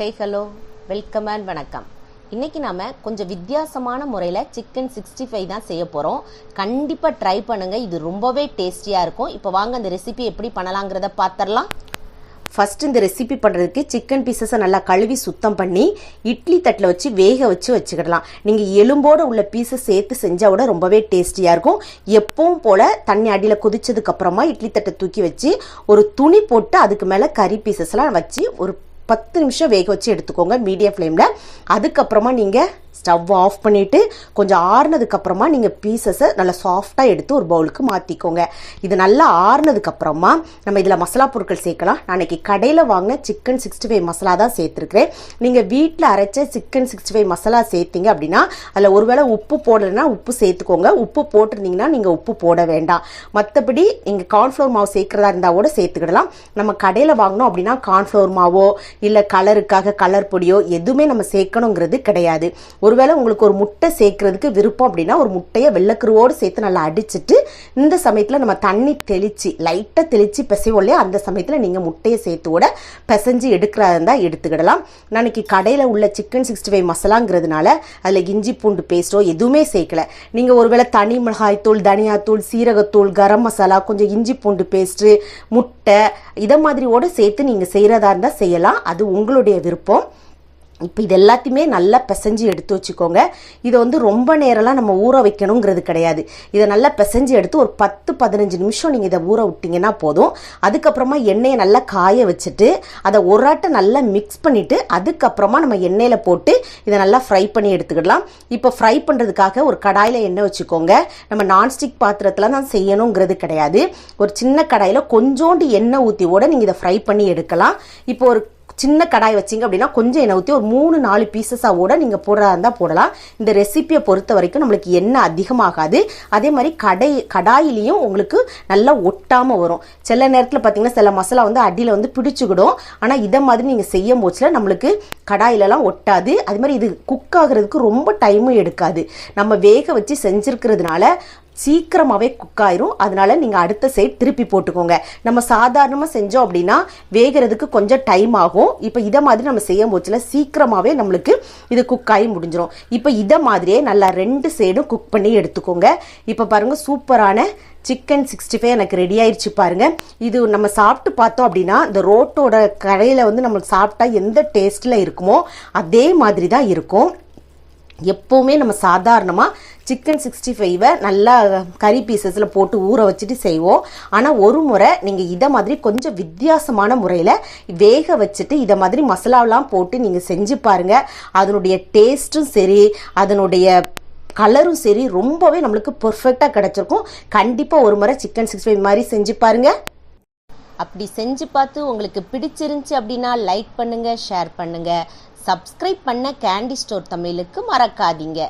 Hey hello welcome and வணக்கம். இன்னைக்கு நாம கொஞ்சம் வித்தியாசமான முறையில் சிக்கன் சிக்ஸ்டி ஃபைவ் தான் செய்ய போகிறோம் கண்டிப்பாக ட்ரை பண்ணுங்க இது ரொம்பவே டேஸ்டியாக இருக்கும். இப்போ வாங்க அந்த ரெசிபி எப்படி பண்ணலாங்கிறத பார்த்துடலாம் ஃபஸ்ட் இந்த ரெசிபி பண்ணுறதுக்கு சிக்கன் பீசஸை நல்லா கழுவி சுத்தம் பண்ணி இட்லி தட்டில் வச்சு வேக வச்சு வச்சுக்கிடலாம். நீங்கள் எலும்போடு உள்ள பீஸை சேர்த்து செஞ்சால் கூட ரொம்பவே டேஸ்டியாக இருக்கும். எப்பவும் போல் தண்ணி அடியில் கொதிச்சதுக்கப்புறமா இட்லி தட்டை தூக்கி வச்சு ஒரு துணி போட்டு அதுக்கு மேலே கறி பீசஸ்லாம் வச்சு ஒரு பத்து நிமிஷம் வேக வச்சு எடுத்துக்கோங்க மீடியம் ஃப்ளேமில். அதுக்கப்புறமா நீங்கள் ஸ்டவ் ஆஃப் பண்ணிவிட்டு கொஞ்சம் ஆறுனதுக்கப்புறமா நீங்கள் பீசஸை நல்லா சாஃப்டாக எடுத்து ஒரு பவுலுக்கு மாற்றிக்கோங்க இது நல்லா ஆறுனதுக்கப்புறமா நம்ம இதில் மசாலா பொருட்கள் சேர்க்கலாம். நான் அன்றைக்கி கடையில் வாங்கின சிக்கன் சிக்ஸ்டி ஃபைவ் மசாலா தான் சேர்த்துருக்கிறேன். நீங்கள் வீட்டில் அரைச்ச சிக்கன் சிக்ஸ்டி ஃபைவ் மசாலா சேர்த்தீங்க அப்படின்னா அதில் ஒருவேளை உப்பு போடலைன்னா உப்பு சேர்த்துக்கோங்க. உப்பு போட்டிருந்தீங்கன்னா நீங்கள் உப்பு போட வேண்டாம். மற்றபடி நீங்கள் கார்ன்ஃப்ளவர் மாவு சேர்க்குறதா இருந்தால் கூட சேர்த்துக்கிடலாம். நம்ம கடையில் வாங்கினோம் அப்படின்னா கார்ன்ஃப்ளவர் மாவோ இல்லை கலருக்காக கலர் பொடியோ எதுவுமே நம்ம சேர்க்கணுங்கிறது கிடையாது. ஒருவேளை உங்களுக்கு ஒரு முட்டை சேர்க்கறதுக்கு விருப்பம் அப்படின்னா ஒரு முட்டையை வெள்ளக்கருவோடு சேர்த்து நல்லா அடிச்சுட்டு இந்த சமயத்தில் நம்ம தண்ணி தெளித்து லைட்டாக தெளித்து பிசைவோம் இல்லையா? அந்த சமயத்தில் நீங்கள் முட்டையை சேர்த்து பிசைஞ்சு எடுக்கிறதா இருந்தால் எடுத்துக்கிடலாம். நான் கடையில் உள்ள சிக்கன் சிக்ஸ்டி ஃபைவ் மசாலாங்கிறதுனால அதில் இஞ்சி பூண்டு பேஸ்ட்டோ எதுவுமே சேர்க்கல. நீங்கள் ஒருவேளை தனி மிளகாய்த்தூள் தனியாத்தூள் சீரகத்தூள் கரம் மசாலா கொஞ்சம் இஞ்சி பூண்டு பேஸ்ட்டு முட்டை இதை மாதிரியோடு சேர்த்து நீங்கள் செய்கிறதா இருந்தால் செய்யலாம். அது உங்களுடைய விருப்பம். இப்போ இது எல்லாத்தையுமே நல்லா பிசைஞ்சு எடுத்து வச்சுக்கோங்க. இதை வந்து ரொம்ப நேரம்லாம் நம்ம ஊற வைக்கணுங்கிறது கிடையாது. இதை நல்லா பிசைஞ்சு எடுத்து ஒரு பத்து பதினஞ்சு நிமிஷம் நீங்கள் இதை ஊற விட்டிங்கன்னா போதும். அதுக்கப்புறமா எண்ணெயை நல்லா காய வச்சுட்டு அதை ஒரு ஆட்டை நல்லா மிக்ஸ் பண்ணிவிட்டு அதுக்கப்புறமா நம்ம எண்ணெயில் போட்டு இதை நல்லா ஃப்ரை பண்ணி எடுத்துக்கிடலாம். இப்போ ஃப்ரை பண்ணுறதுக்காக ஒரு கடாயில் எண்ணெய் வச்சுக்கோங்க. நம்ம நான்ஸ்டிக் பாத்திரத்தில் தான் செய்யணுங்கிறது கிடையாது. ஒரு சின்ன கடாயில் கொஞ்சோண்டு எண்ணெய் ஊற்றியோட நீங்கள் இதை ஃப்ரை பண்ணி எடுக்கலாம். இப்போ ஒரு சின்ன கடாய் வச்சிங்க அப்படின்னா கொஞ்சம் எண்ணெய் ஊற்றி ஒரு மூணு நாலு பீசஸாக கூட நீங்கள் போடுறதா இருந்தால் போடலாம். இந்த ரெசிப்பியை பொறுத்த வரைக்கும் நம்மளுக்கு எண்ணெய் அதிகமாகாது. அதே மாதிரி கடை கடாயிலையும் உங்களுக்கு நல்லா ஒட்டாமல் வரும். சில நேரத்தில் பார்த்தீங்கன்னா சில மசாலா வந்து அடியில் வந்து பிடிச்சிக்கிடும். ஆனால் இதை மாதிரி நீங்கள் செய்யும் போச்சில் நம்மளுக்கு கடாயிலலாம் ஒட்டாது. அது மாதிரி இது குக் ஆகுறதுக்கு ரொம்ப டைமும் எடுக்காது. நம்ம வேக வச்சு செஞ்சுருக்கிறதுனால சீக்கிரமாகவே குக் ஆயிரும். அதனால நீங்கள் அடுத்த சைட் திருப்பி போட்டுக்கோங்க. நம்ம சாதாரணமாக செஞ்சோம் அப்படின்னா வேகிறதுக்கு கொஞ்சம் டைம் ஆகும். இப்போ இதை மாதிரி நம்ம செய்யும் போச்சுல சீக்கிரமாகவே நம்மளுக்கு இது குக் ஆகி முடிஞ்சிடும் இப்போ இதை மாதிரியே நல்லா ரெண்டு சைடும் குக் பண்ணி எடுத்துக்கோங்க. இப்போ பாருங்கள் சூப்பரான சிக்கன் சிக்ஸ்டி ஃபைவ் எனக்கு ரெடி ஆயிடுச்சு பாருங்கள் இது நம்ம சாப்பிட்டு பார்த்தோம் அப்படின்னா இந்த ரோட்டோட கடையில் வந்து நம்மளுக்கு சாப்பிட்டா எந்த டேஸ்ட்டில் இருக்குமோ அதே மாதிரி தான் இருக்கும். எப்போவுமே நம்ம சாதாரணமாக சிக்கன் சிக்ஸ்டி ஃபைவை நல்லா கறி பீசஸில் போட்டு ஊற வச்சுட்டு செய்வோம். ஆனால் ஒரு முறை நீங்கள் இதை மாதிரி கொஞ்சம் வித்தியாசமான முறையில் வேக வச்சுட்டு இதை மாதிரி மசாலாவெலாம் போட்டு நீங்கள் செஞ்சு பாருங்கள் அதனுடைய டேஸ்ட்டும் சரி அதனுடைய கலரும் சரி ரொம்பவே நம்மளுக்கு பர்ஃபெக்டாக கிடச்சிருக்கும். கண்டிப்பாக ஒரு முறை சிக்கன் சிக்ஸ்டி ஃபைவ் மாதிரி செஞ்சு பாருங்கள் அப்படி செஞ்சு பார்த்து உங்களுக்கு பிடிச்சிருந்துச்சி அப்படின்னா லைக் பண்ணுங்கள் ஷேர் பண்ணுங்கள் சப்ஸ்கிரைப் பண்ண கேண்டி ஸ்டோர் தமிழுக்கு மறக்காதீங்க.